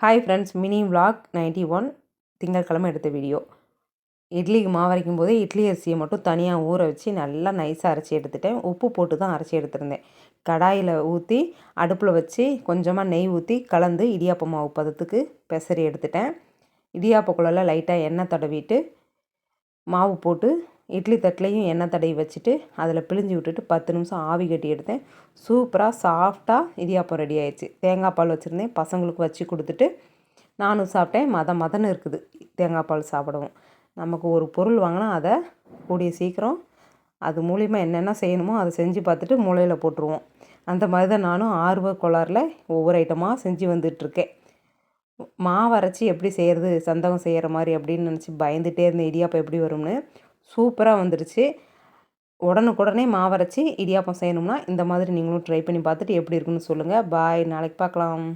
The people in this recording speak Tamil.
Hi friends mini vlog ninety one திங்கட்கிழமை எடுத்த வீடியோ இட்லிக்கு மாவு அரைக்கும் போதே இட்லி அரிசியை மட்டும் தனியாக ஊற வச்சு நல்லா நைஸாக அரைச்சி எடுத்துட்டேன். உப்பு போட்டு தான் அரைச்சி எடுத்திருந்தேன். கடாயில் ஊற்றி அடுப்பில் வச்சு கொஞ்சமாக நெய் ஊற்றி கலந்து இடியாப்ப மாவு பதத்துக்கு பெசரி எடுத்துட்டேன். இடியாப்பக்குள்ளே லைட்டாக எண்ணெய் தடவிட்டு மாவு போட்டு இட்லி தட்டிலையும் எண்ணெய் தடவி வச்சுட்டு அதில் பிழிஞ்சு விட்டுட்டு பத்து நிமிஷம் ஆவி கட்டி எடுத்தேன். சூப்பராக சாஃப்டாக இடியாப்பம் ரெடி ஆயிடுச்சு. தேங்காய் பால் வச்சுருந்தேன். பசங்களுக்கு வச்சு கொடுத்துட்டு நானும் சாப்பிட்டேன். மத மதன்னு இருக்குது. தேங்காய் பால் சாப்பிடவும். நமக்கு ஒரு பொருள் வாங்கினா அதை கூடிய சீக்கிரம் அது மூலிமா என்னென்ன செய்யணுமோ அதை செஞ்சு பார்த்துட்டு மூளையில் போட்டுருவோம். அந்த மாதிரி தான் நானும் ஆர்வ கோளாறில் ஒவ்வொரு ஐட்டமாக செஞ்சு வந்துட்டுருக்கேன். மாவரைச்சி எப்படி செய்கிறது சந்தகம் செய்கிற மாதிரி அப்படின்னு நினச்சி பயந்துகிட்டே இருந்தேன். இடியாப்பம் எப்படி வரும்னு. சூப்பராக வந்துடுச்சு உடனுக்குடனே மாவரைச்சி இடியாப்பம் செய்யணும்னா இந்த மாதிரி நீங்களும் ட்ரை பண்ணி பார்த்துட்டு எப்படி இருக்குன்னு சொல்லுங்கள் பாய் நாளைக்கு பார்க்கலாம்.